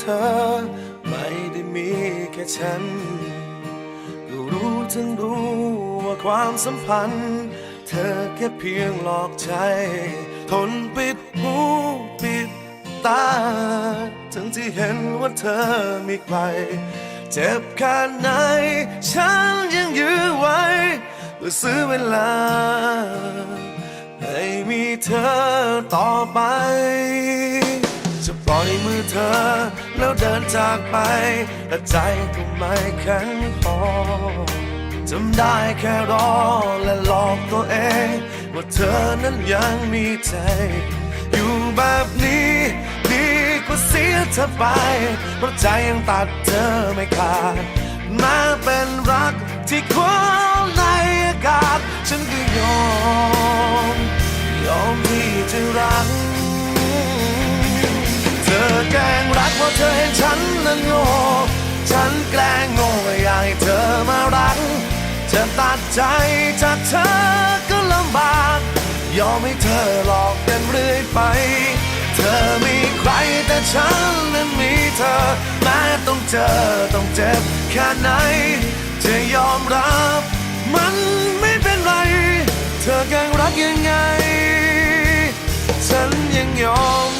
เธอ ไม่ได้มีแค่ฉันก็รู้ทั้งรู้ว่าความสัมพันธ์ เธอแค่เพียงหลอกใจ ทนปิดหูปิดตาทั้งที่เห็นว่าเธอมีใครเจ็บแค่ไหน ฉันยังยื้อไว้เพื่อซื้อเวลาให้มีเธอต่อไป จะปล่อยมือเธอ แล้วเดินจากไป แต่ใจก็ไม่แข็งพอจำได้แค่รอและหลอกตัวเอง ว่าเธอนั้นยังมีใจ อยู่แบบนี้ดีกว่าเสียเธอไป เพราะใจยังตัดเธอไม่ขาดม้เป็นรักที่คว้าในอากาศ ฉันก็ยอม ยอมที่จะรัก อแกล้งรักเพราะเธอเห็นฉันนั้นโง่ ฉันแกล้งโง่อยากให้เธอมารัก จะตัดใจจากเธอก็ลำบาก ยอมให้เธอหลอกกันเรื่อยไป เธอมีใครแต่ฉันนั้นมีเธอ แม้ต้องเจอต้องเจ็บแค่ไหน จะยอมรับมันไม่เป็นไร เธอแกล้งรักยังไง ฉันยังยอม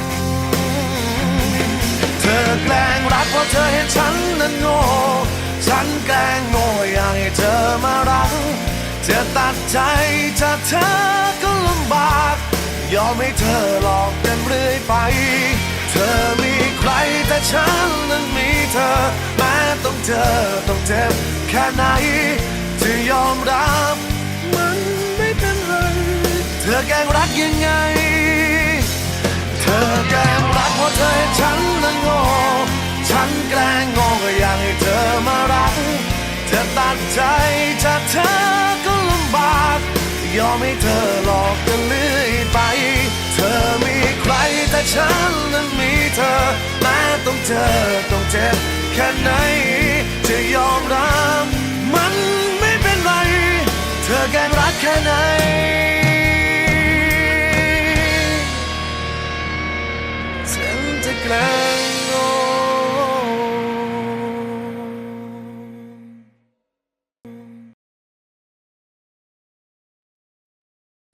เธอแกล้งรักเพราะเธอเห็นฉันนั้นโง่ ฉันแกล้งโง่อยากให้เธอมารักจะตัดใจจากเธอก็ลำบาก ยอมให้เธอหลอกกันเรื่อยไป เธอมีใครแต่ฉันนั้นมีเธอ แม้ต้องเจอต้องเจ็บแค่ไหนจะยอมรับมันไม่เป็นไร เธอแกล้งรักยังไง ธอแกล้งรักเพราะเธอให้ฉันนั้นโง่ฉันแกล้งโง่ก็อยากให้เธอมารักจะตัดใจจากเธอก็ลำบาก ยอมให้เธอหลอกกันเรื่อยไป เธอมีใครแต่ฉันนั้นมีเธอแม้ต้องเจอต้องเจ็บแค่ไหน จะยอมรับมันไม่เป็นไร เธอแกล้งรักแค่ไหน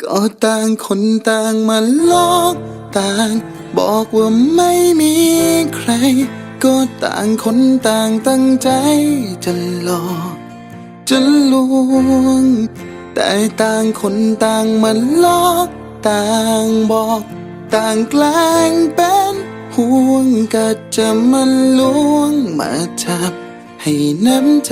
ก็ต่างคนต่างมาลอกต่าง บอกว่าไม่มีใคร ก็ต่างคนต่างตั้งใจจะหลอกจะลวง แต่ต่างคนต่างมาลอกต่างบอก ต่างแกล้งเป็น ห่วงก็จะมาลวงมาทับให้น้ำใจ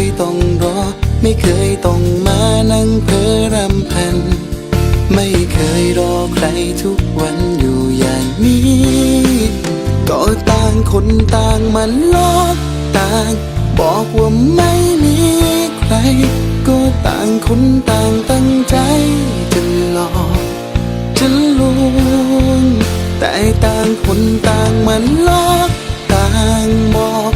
ย ไม่เคยต้องมานั่งเพ้อรำพัน ไม่เคยรอใครทุกวันอยู่อย่างนี้ ก็ต่างคนต่างมันลอกต่าง บอกว่าไม่มีใคร ก็ต่างคนต่างตั้งใจจะหลอกจะลวงแต่ต่างคนต่างมันลอกต่างบอก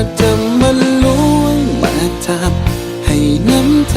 ากจะมาล้วงมาจับให้น้ำใจ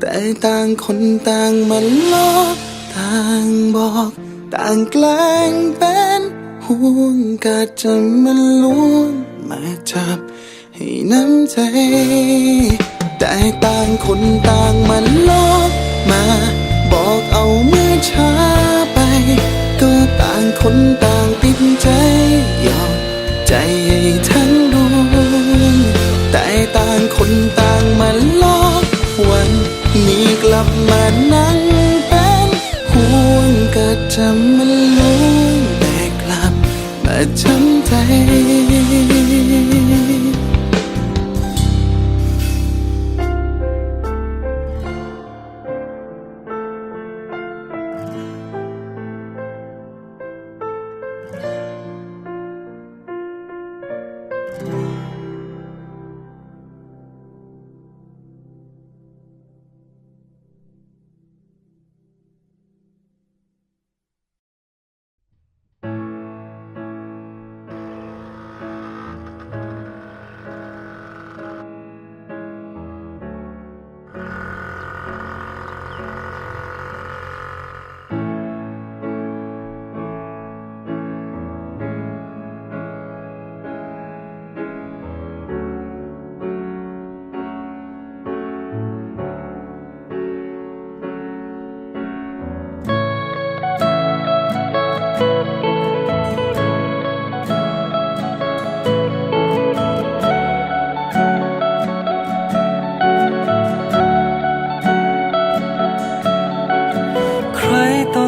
แต่ต่างคนต่างมันลอกต่างบอก ต่างแกล้งเป็นห่วงก็จะมันล้วงมาจับให้น้ำใจ แต่ต่างคนต่างมันลอกมา บอกเอาเมื่อช้าไป ก็ต่างคนต่างติดใจหยอดใจให้ทั้งดวงแต่ต่างคนต่าง กลับมานั่ง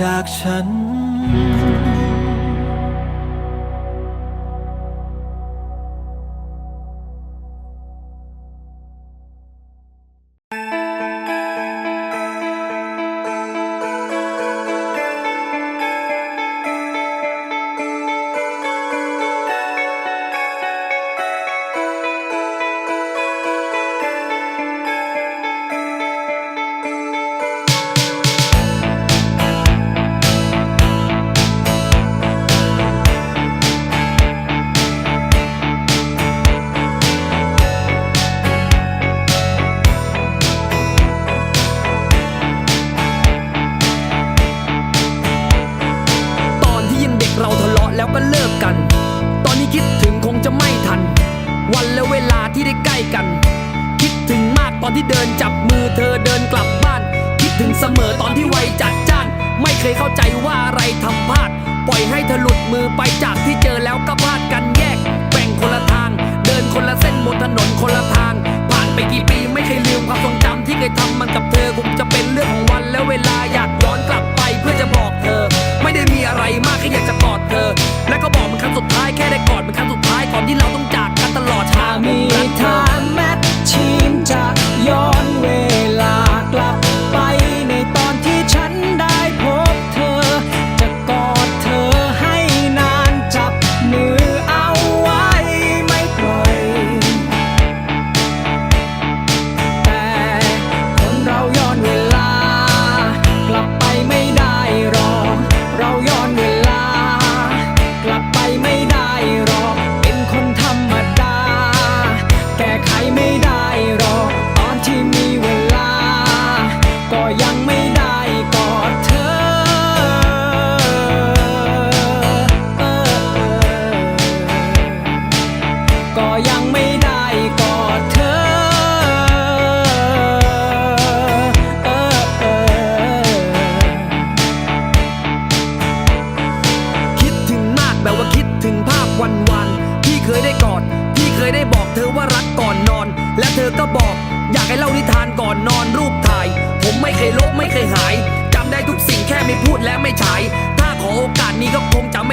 จากฉัน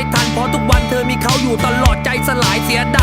ไม่ทันเพราะทุกวันเธอมีเขาอยู่ตลอดใจสลายเสียดาย